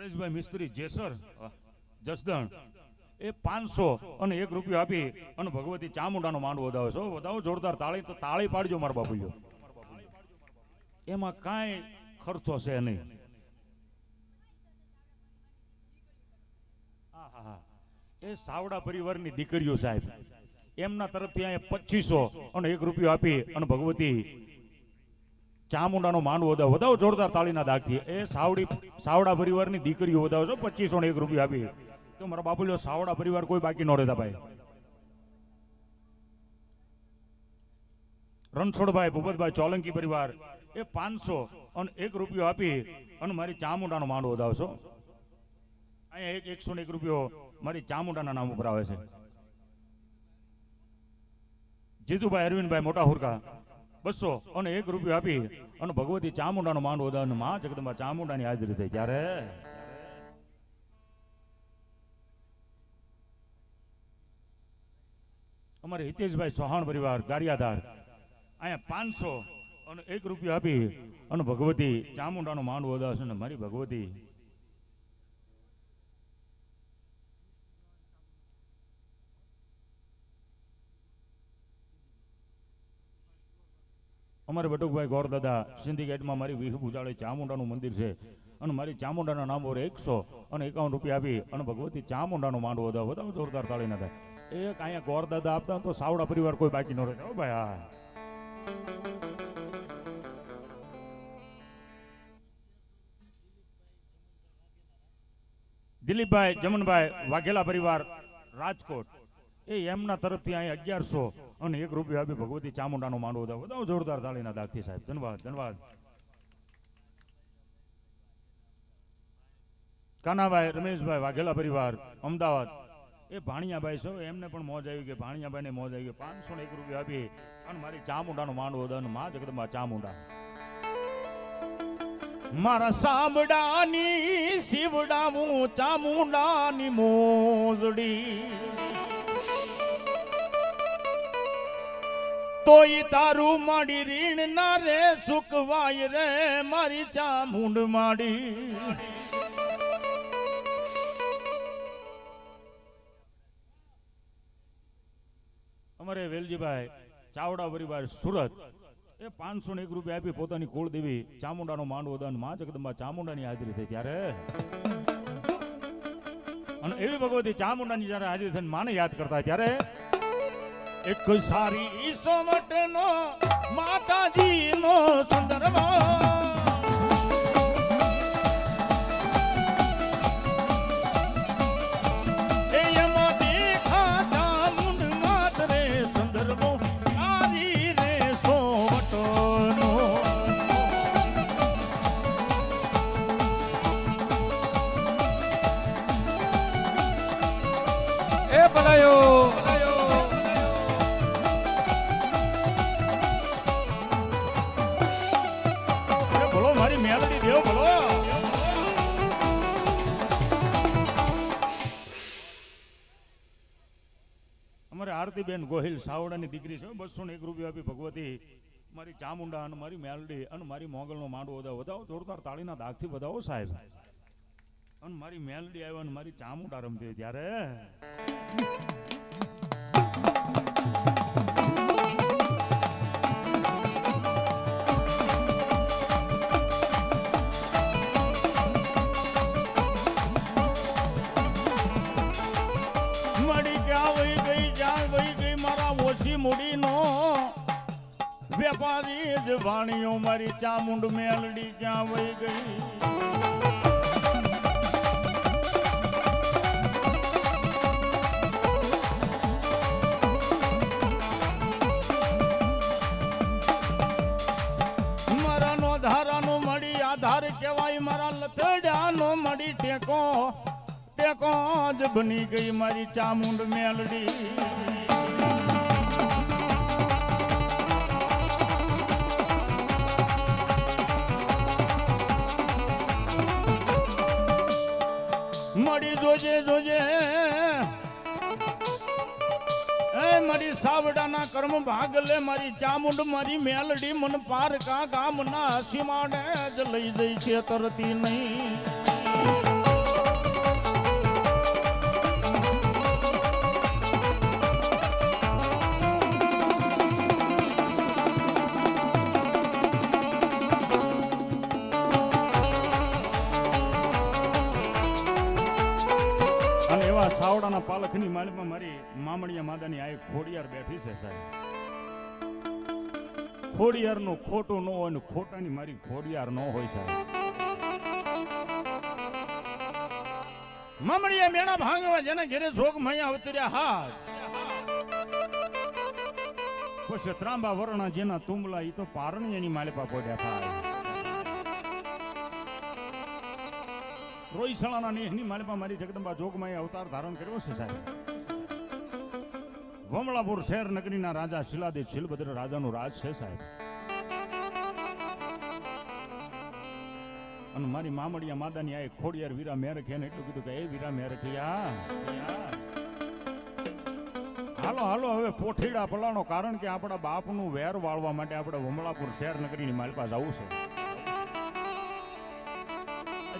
પરેશભાઈ મિસ્ત્રી, જેસર, જસદણ, એ પાંચસો અને એક રૂપિયો આપી અને ભગવતી ચામુંડાનો માંડ વધાવે છો. વધાવો, જોરદાર તાળી, તો તાળી પાડજો મારા બાપુજો એમાં કાંઈ ખર્ચો છે નહીં. એ સાવડા પરિવારની દીકરીઓ સાહેબ, એમના તરફથી અહીંયા પચીસો અને એક રૂપિયો આપી અને ભગવતી ચામુંડાનો માંડવો વધાવો વધાવો જોરદાર તાળીના દાગથી. એ સાવડી, સાવડા પરિવારની દીકરીઓ વધાવો છો, પચીસો ને એક રૂપિયા આપી. તો મારા બાપુલ્યો, સાવડા પરિવાર કોઈ બાકી ન રહેતા ભાઈ. રણછોડભાઈ, ભૂપતભાઈ, ચોલંકી પરિવાર, એ પાંચસો અને એક રૂપિયો આપી અને મારી ચામુંડાનો માંડવો વધાવશો અહીંયા એક, એકસો ને એક રૂપિયો મારી ચામુંડાના નામ ઉપર આવે છે. જીતુભાઈ, અરવિંદભાઈ, મોટા હુરકા. બસો અને એક રૂપિયો આપી અને ભગવતી ચામુંડાનું માંડ વધાવે માં જગદંબા ચામુંડાની હાજરી થઈ. ત્યારે અમારે હિતેશભાઈ ચૌહાણ પરિવાર, ગારિયાધાર, અહીંયા પાંચસો અને એક રૂપિયો આપી અને ભગવતી ચામુંડાનું માંડ છે અને મારી ભગવતી અમારે બટુકભાઈ ગોર દાદા સિંધિકેટમાં મારી વિહુ ભુજાળે ચામુંડાનું મંદિર છે. અને મારી ચામુંડાના નામ પર એકસો અને એકાવન રૂપિયા આપી અને ભગવતી ચામુંડાનો માંડવો હતો બધા જોરદાર તાળી નાખે એક અહીંયા ગોર દાદા આપતા તો સાવડા પરિવાર કોઈ બાકી ન રહેતા. ભાઈ. હા દિલીપભાઈ, જમનભાઈ, વાઘેલા પરિવાર, રાજકોટ. એ એમના તરફથી અહીં અગિયારસો અને એક રૂપિયા આપી ભગવતી ચામુંડાનો માંડવો વધાવો બધા જોરદાર તાળીના દાગથી સાહેબ. ધન્યવાદ ધન્યવાદ. કાનાભાઈ, રમેશભાઈ, વાઘેલા પરિવાર, અમદાવાદ. એ ભાણિયાભાઈ છો એમને પણ મોજ આવી ગઈ. ભાણિયાભાઈને મોજ આવી ગઈ. પાંચસો ને એક રૂપિયા આપી અને મારી ચામુંડાનો માંડવો દન મા જગદંબા ચામુંડા. મારા સાંભળાની શિવડાવું ચામુંડાની મોજડી. તોય તારું માડી રીણ ના રે સુકવાય રે, મારી ચામુંડ માડી. અમારે વેલજીભાઈ, ચાવડા પરિવાર સુરત, એ પાંચસો ને એક રૂપિયા આપી પોતાની કુળદેવી ચામુંડાનો માંડવો દાનમાં જગદંબા ચામુંડાની હાજરી થઈ ત્યારે. અને એવી ભગવતી ચામુંડાની જયારે હાજરી થઈને માને યાદ કરતા ત્યારે એક સારી સોમટનો માતાજીનો સુંદરમાં સાવડાની દીકરી છે, બસો ને એક રૂપિયા આપી ભગવતી. મારી ચામુંડા અને મારી મેલડી અને મારી મોગલનો માંડવો વધાવો વધાવો, જોરદાર તાળીના દાગથી વધાવો સાહેબ. અને મારી મેલડી આવ્યો અને મારી ચામુંડા રમતી ત્યારે. વેપારી જ વાણીઓ મારી ચામુંડ મેલડી ક્યાં વહી ગઈ? મારા નો મળી આધાર કહેવાય, મારા લથડિયાનો મળી ટેકો ટેકો જ બની ગઈ મારી ચામુંડ મેલડી. જોજે જોજે. એ મારી સાવડાના કર્મ ભાગ લે, મારી ચામુંડ, મારી મેલડી મન પારકા ગામના સીમાડે જ લઈ જઈ છે તરતી નહીં. સાવડાના પાલખની માલિકમાં મારી મામણિયા માદાની આ ખોડિયાર બેઠી છે સાહેબ. ખોડિયારનું ખોટું ન હોય ને ખોટાની મારી ખોડિયાર ન હોય સાહેબ. મામણિયા મેણા ભાંગવા જેના ઘેરે જોગ મૈયા ઉતર્યા હાથ. પછી ત્રાંબા વરણા જેના તુંબલા ઈ તો પારણી એની માલિપા પોડ્યા થાય. રોઈશાળાના નેહની માલિપા મારી જગદંબા જોગમાએ અવતાર ધારણ કર્યો છે સાહેબ. વમળાપુર શહેર નગરીના રાજા શિલાદે શિલભદ્ર રાજાનું રાજ છે સાહેબ. અને મારી મામડિયા માદાની આ ખોડિયાર વીરા મેરખિયાને એટલું કીધું કે, એ વીરા મેરખિયા હાલો હાલો, હવે પોઠીડા પલાણો, કારણ કે આપણા બાપનું વેર વાળવા માટે આપણે વમળાપુર શહેર નગરીની માલપા જવું છે.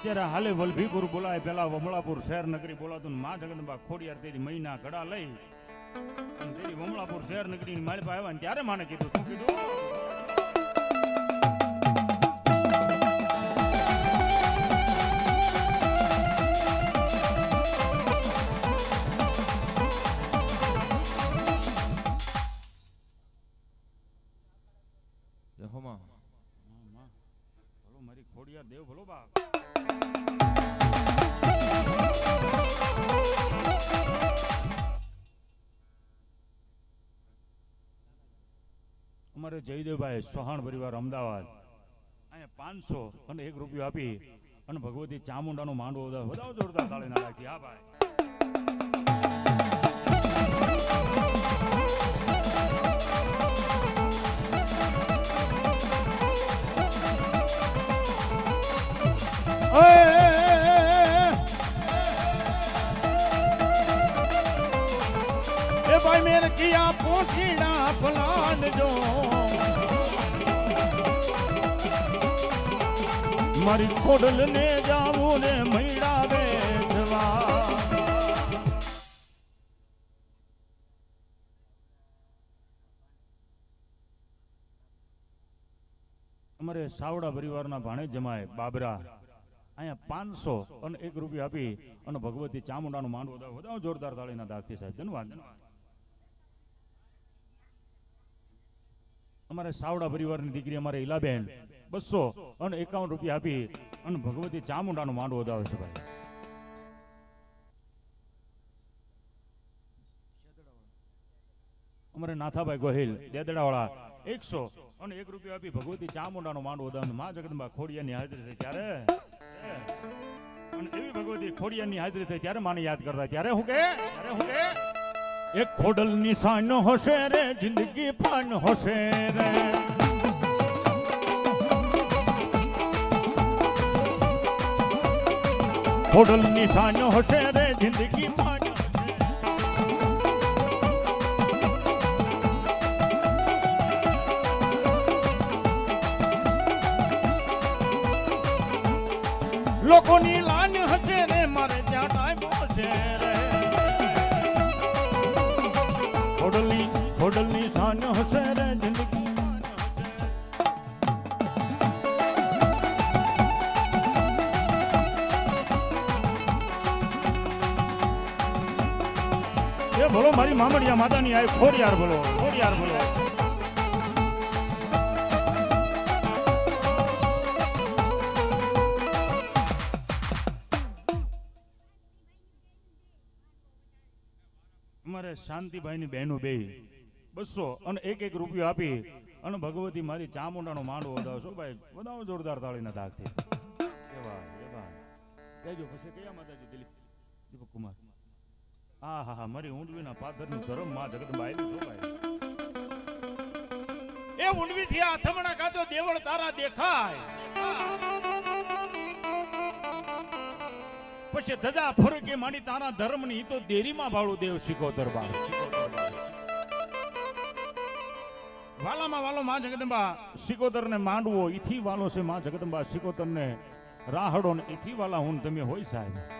અત્યારે હાલે વલભીપુર બોલાય પેલા વમળાપુર શહેર નગરી બોલાતું મા જગદંબા ખોડિયાર તેથી મહિના ઘડા લઈ અને તેથી વમળાપુર શહેર મારી પાસે આવ્યા ત્યારે માને કીધું, શું કીધું? અમારે જયદેવભાઈ સોહાણ પરિવાર અમદાવાદ. અહીંયા પાંચસો અને એક રૂપિયો આપી અને ભગવતી ચામુંડાનો માંડવો વધાવો જોરદાર તાળી ના રાખી. હા ભાઈ. ભાઈ મેર કિયા પોઠીડા ફલાન જો મારી ખોડલ ને જાવું. ને મૈડા બેઠવા અમારે સાવડા પરિવારના ભાણે જમાય બાબરા. અહીંયા પાંચસો અને એક રૂપિયા આપી અને ભગવતી ચામુંડાનું માંડવો વધાવો જોરદાર તાળીના દાખતી સાહેબ, ધન્યવાદ. અમારે સાવડા પરિવારની દીકરી અમારે ઈલાબેન. બસો અને એકાવન રૂપિયા આપી અને ભગવતી ચામુંડાનું માંડવો વધાવે છે ભાઈ. અમારે નાથાભાઈ ગોહિલ, દેદડાવાળા, એકસો અને એક રૂપિયા આપી ભગવતી ચામુંડાનો માંડવો વધાવે મા જગદંબા ખોડિયાની હાજરી થઈ ત્યારે. અને એવી ભગવતી ખોડિયાની હાજરી થઈ ત્યારે માને યાદ કરતા. ત્યારે હું કે, ત્યારે હું કે, એક ખોડલ નિશાન હશે રે, જિંદગી ફાન હશે રે. ખોડલ નિશાન હશે રે જિંદગી હશે. લોકોની લાન હશે રે, મારે ત્યાં ટાઈમ હશે રે ખોડલની ખોડલની શાન હશે મારી મામડિયા માતાની આ ખોડિયાર બોલો ખોડિયાર બોલો. અમારે શાંતિભાઈની બહેનો બે, બસો અને એક એક રૂપિયો આપી અને ભગવતી મારી ચામુંડાનો માંડવો વધાવશો ભાઈ વધાવો જોરદાર તાળીના દાગથી એવા કેવા કહેજો, પછી કયા માતાજી દિલીપ દીપક કુમાર હા હા હા મારી ઊંડવીના પાથરનું ધરમમાં જગદંબા આવેલી છો ભાઈ. એ ઊંડવી થી આથમણા કાતો દેવળ તારા દેખાય. પછી ધજા ફરકે માની તારા ધર્મની તો દેરીમાં ભાળું દેવ શીખો દરબાર. વાલામાં વાલો માં જગદંબા સિકોતર ને માંડવો, ઈથી વાલો છે માં જગદંબા સિકોતર ને રાહડો ને ઈથી વાલા હું તમે હોય સાહેબ.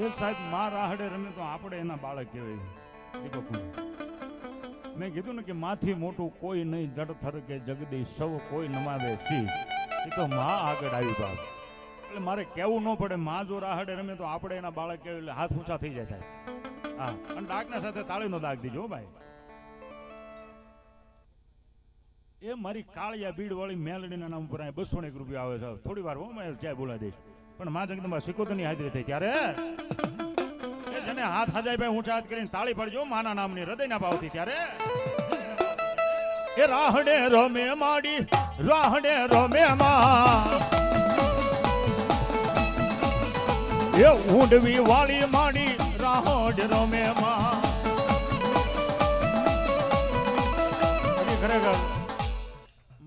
એ સાહેબ, માં રાહડે રમે તો આપણે એના બાળક કહેવાય મેં કીધું ને કે માથી મોટું કોઈ નહીં, જડથર કે જગદીશ સૌ કોઈ નમાવે સી એ તો માં આગળ આવી બાપ એટલે મારે કેવું ન પડે, મા જો રાહડે રમે તો આપણે એના બાળક કહેવાય એટલે હાથ ઊંચા થઈ જાય સાહેબ. હા, અને ડાકના સાથે તાળીનો દાગ દીજો ભાઈ. એ મારી કાળિયા બીડ વાળી મેલડીના નામ ઉપર બસો એક રૂપિયા આવે છે. થોડી વાર હું ચાય બોલા દઈશ. પણ માં જગદંબા સિકોતરની હાજરી થઈ ત્યારે જેને હાથ હજાય ભાઈ ઊંચા હાથ કરીને તાળી પડજો, માના નામની હૃદયના ભાવથી ત્યારે એ રાહડે રમે માડી, રાહડે રમે માં. એ ઊંડવી વાળી માડી રાહડ રમે માં. ખરેખર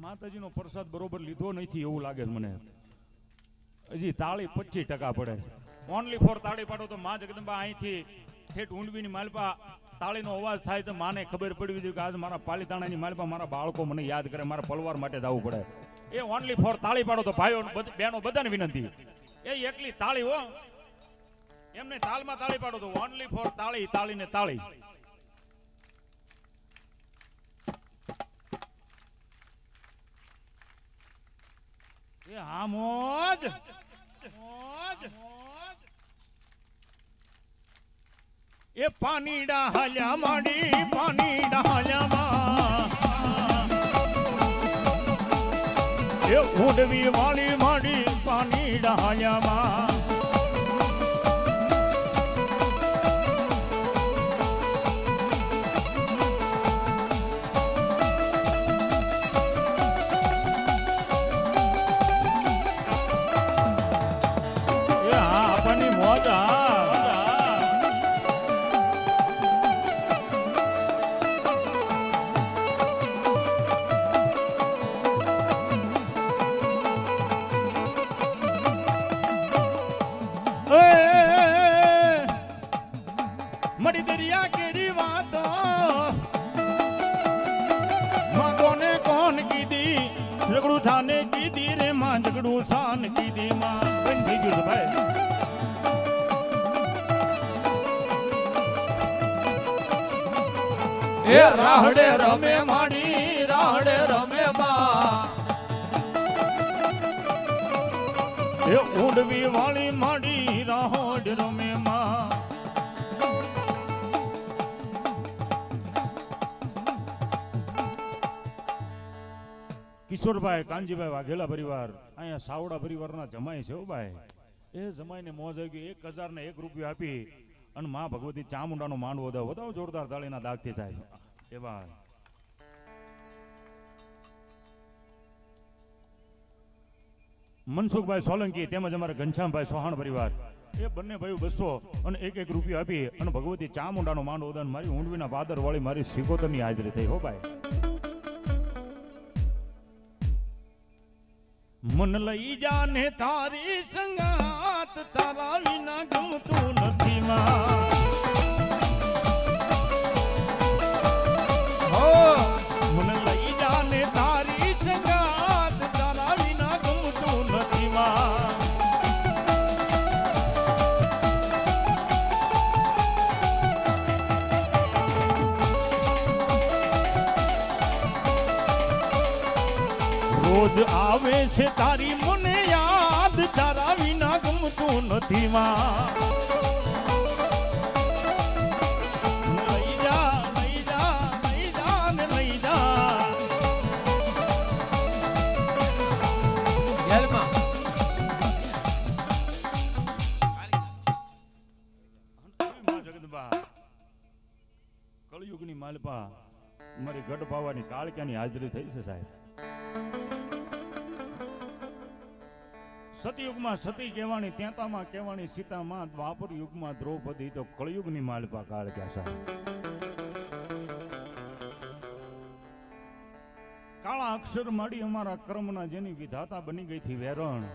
માતાજીનો પ્રસાદ બરોબર લીધો નથી એવું લાગે મને. હજી તાળી પચીસ ટકા પડે. ઓનલી ફોર તાળી પાડો તો માં જગદંબા અહીંથી ઠેઠ ઊંડવીની માલપા તાળીનો અવાજ થાય તો માને ખબર પડવી જોઈએ કે આજ મારા પાલીતાણાની માલપા મારા બાળકો મને યાદ કરે, મારા પલવાર માટે જવું પડે. એ ઓનલી ફોર તાળી પાડો તો ભાઈઓ બેનો બધાને વિનંતી. એ એકલી તાળી હો. એમને તાલમાં તાળી પાડો તો ઓનલી ફોર તાળી તાળી ને તાળી. એ હા મોજ મોજ એ પાણી ડાહલ્યા માડી પાણી હાલ્યા માં. એ ઉડવી વાળી માડી પાણી હાલ્યા માં. ઝઘડું થાને કીધી રે માં ઝઘડું શાન કીધી માં. બંધ થઈ ગયું છે ભાઈ. એ રાહડે રમે માડી રાહડે રમે એ ઊંડવી વાળી માડી રાહોડ રમે માં. કિશોરભાઈ, કાનજીભાઈ વાઘેલા પરિવાર, અહીંયા સાવડા પરિવારના જમાય છે ભાઈ. એ જમાઈને મોજ આવી ગઈ, એક હજાર ને એક રૂપિયો આપી. અને માં ભગવતી ચામુંડાનો માંડવો દો. વધાવો જોરદાર તાળીના દાગથી સાહેબ એવા. મનસુખભાઈ સોલંકી તેમજ અમારા ઘનશ્યામભાઈ સોહાણ પરિવાર. એ બંને ભાઈઓ બસો અને એક એક રૂપિયા આપી અને ભગવતી ચામુંડાનો માંડવો દાન મારી ઊંડવીના વાદર વાળી મારી સિકોતરની હાજરી થઈ. હો ભાઈ. મન લઈ જાને તારી સંગાત, તારા વિના ગમતું નથી માં. મન લઈ જાને તારી સંગાત. રોજ આવે છે તારી મને યાદ તારા વિના ગમતું નથી માં. કળયુગની માલપા મારી ગઢ પાવાની કાળક્યાની હાજરી થઈ છે સાહેબ. સતયુગમાં સતી કહેવાની ત્યાંતામાં કહેવાની, સીતામાં દ્વાપર યુગમાં દ્રૌપદી તો કળયુગની માલપા કાળક્યા સાહેબ કાળા અક્ષર માડી અમારા કર્મના જેની વિધાતા બની ગઈ થી વેરણ.